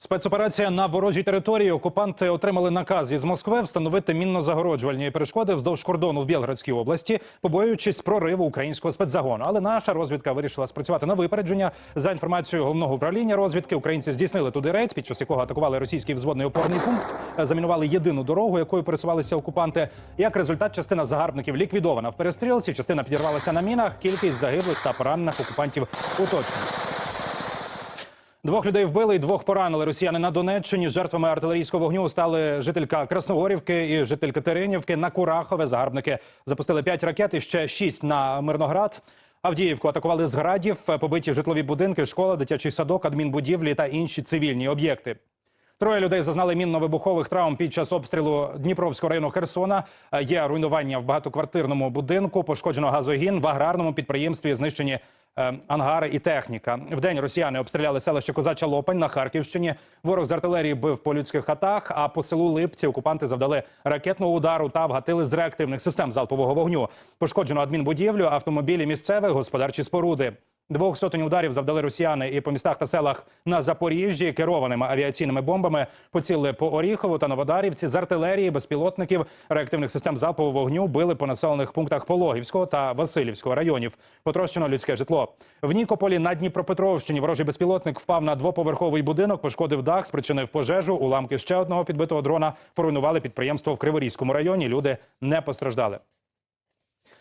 Спецоперація на ворожій території. Окупанти отримали наказ із Москви встановити мінно-загороджувальні перешкоди вздовж кордону в Білградській області, побоюючись прориву українського спецзагону. Але наша розвідка вирішила спрацювати на випередження. За інформацією головного управління розвідки, українці здійснили туди рейд, під час якого атакували російський взводний опорний пункт, замінували єдину дорогу, якою пересувалися окупанти. Як результат, частина загарбників ліквідована в перестрілці, частина підірвалася на мінах. Кількість загиблих та поранених окупантів уточнена. Двох людей вбили і двох поранили росіяни на Донеччині. Жертвами артилерійського вогню стали жителька Красногорівки і жителька Теренівки. На Курахове загарбники запустили п'ять ракет і ще шість на Мирноград. Авдіївку атакували з градів, побиті житлові будинки, школа, дитячий садок, адмінбудівлі та інші цивільні об'єкти. Троє людей зазнали мінно-вибухових травм під час обстрілу Дніпровського району Херсона. Є руйнування в багатоквартирному будинку, пошкоджено газогін, в аграрному підприємстві знищені ангари і техніка. Вдень росіяни обстріляли селище Козача Лопань на Харківщині. Ворог з артилерії бив по людських хатах. А по селу Липці окупанти завдали ракетного удару та вгатили з реактивних систем залпового вогню. Пошкоджено адмінбудівлю, автомобілі місцевих, господарчі споруди. Двох сотень ударів завдали росіяни і по містах та селах на Запоріжжі керованими авіаційними бомбами. Поцілили по Оріхову та Новодарівці з артилерії, безпілотників, реактивних систем залпового вогню били по населених пунктах Пологівського та Васильівського районів. Потрощено людське житло. В Нікополі на Дніпропетровщині ворожий безпілотник впав на двоповерховий будинок, пошкодив дах, спричинив пожежу. Уламки ще одного підбитого дрона поруйнували підприємство в Криворізькому районі. Люди не постраждали.